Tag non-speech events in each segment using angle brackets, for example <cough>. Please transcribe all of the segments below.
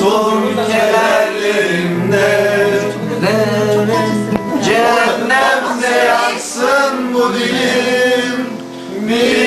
Zor Cehennemde yaksın bu dilim. Bir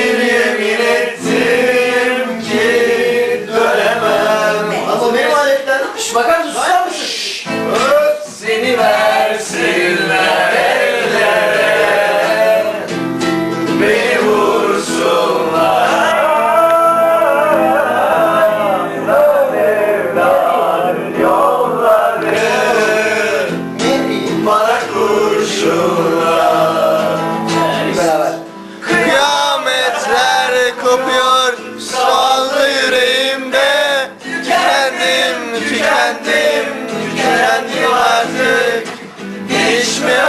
Beraber. Kıyametler kopuyor sallı yüreğimde Tükendim, tükendim, tükendim artık Hiç mi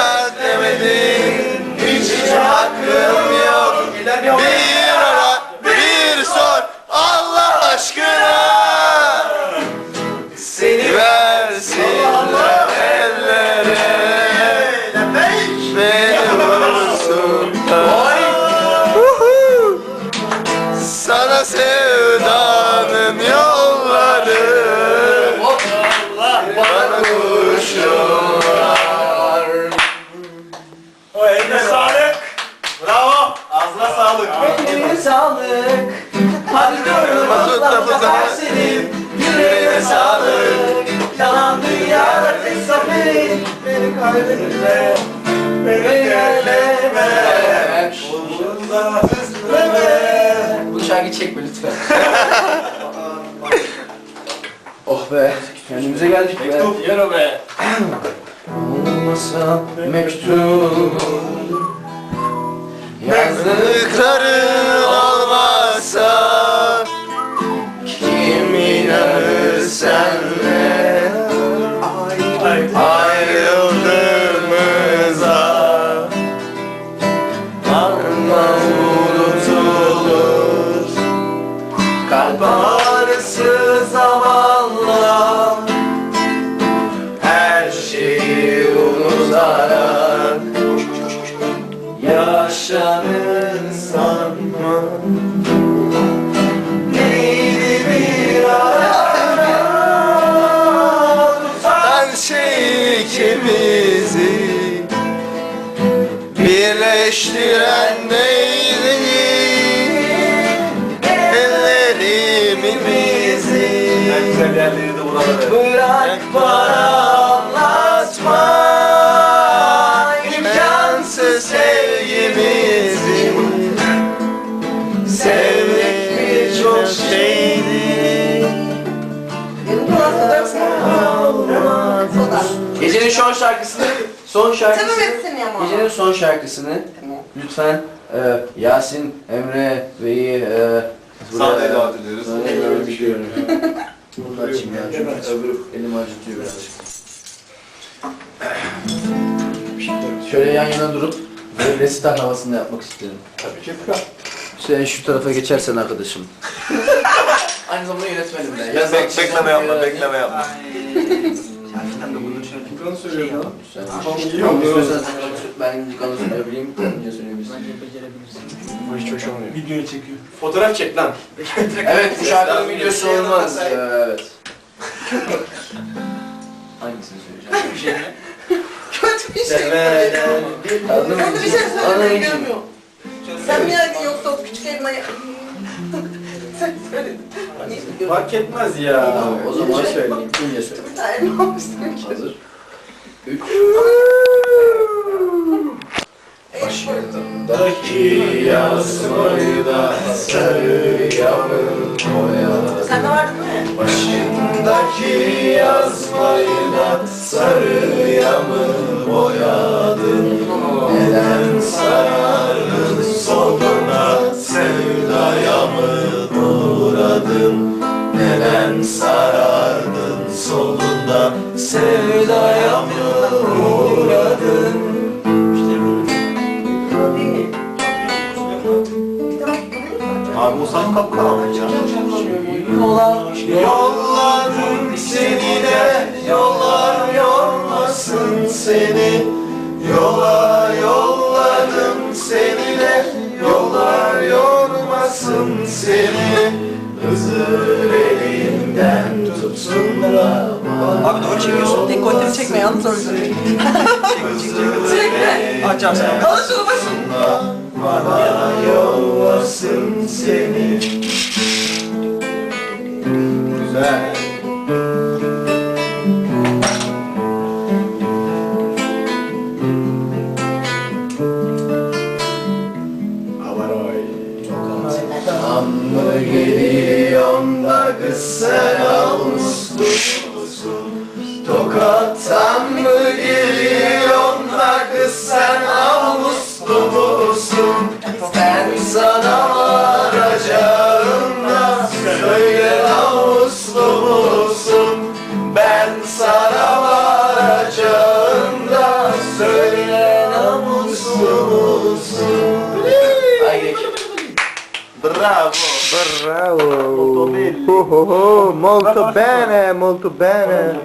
Beni kaybetme. Beni elleme. Umurunda Bu şarkıyı çekme lütfen. <laughs> oh be. Kendimize geldik be. Mektup yürü be. Olmasa mektup Yazdıkların Birleştiren neydi Ellerimizi En güzel yerleri de buraları. Bırak bana anlatma. İmkansız sevgimizi. Sevmek birçok şeydi. Gecenin son şarkısını, son şarkısını, Tamam gecenin son şarkısını lütfen e, Yasin, Emre ve'yi e, Sahneye davet ediyoruz. Sahneye davet ediyorum. <laughs> Bunu da açayım ya çünkü elim acıtıyor birazcık. Şöyle yan yana durup böyle resital havasında yapmak istiyorum. Tabii ki. Sen şu tarafa geçersen arkadaşım. <laughs> Aynı zamanda yönetmenim de. Ya bek- bekleme yapma, bekleme yapma. Sen söylüyorum. Sen iyi oldu. İstiyorsan sen ben kanı söyleyebileyim, <clears throat> önce söyleyebilirsin. Bu hiç hoş olmuyor. Videoya çekiyor. Fotoğraf çek lan. <laughs> Evet, bu şarkının videosu olmaz. Evet. <laughs> Hangisini söyleyeceğim? Bir şey mi? <laughs> Kötü bir şey. Kötü bir şey mı? görmüyor. Sen mi yazdın yoksa o küçük elmayı... Fark etmez ya. O zaman söyleyeyim. İnce söyle. Bir tane elma almışsın. Hazır. Üç. Başındaki yazmayı da sarı yağmur boyadı Sen de vardın mı? Başındaki yazmayı da sarı yağmur boyadın solunda sevdaya mı uğradın Abi o sana kapkaranlık ya. Yola. Yolladım seni de yollar yormasın seni Yola yolladım seni de yollar yormasın seni Hızır elimden Abi doğru çekiyorsun. Dekoltemi çekme yalnız orada. Çekme. Açacağım sana. Şunu başını. Bana yollasın seni Güzel kız almışsın Tokattan mı geliyorsun da kız sen musun? Ben sana varacağımda söyle namuslu musun? Ben sana varacağımda söyle namuslu musun? Ay. Bravo. Bravo! Molto bene, molto bene.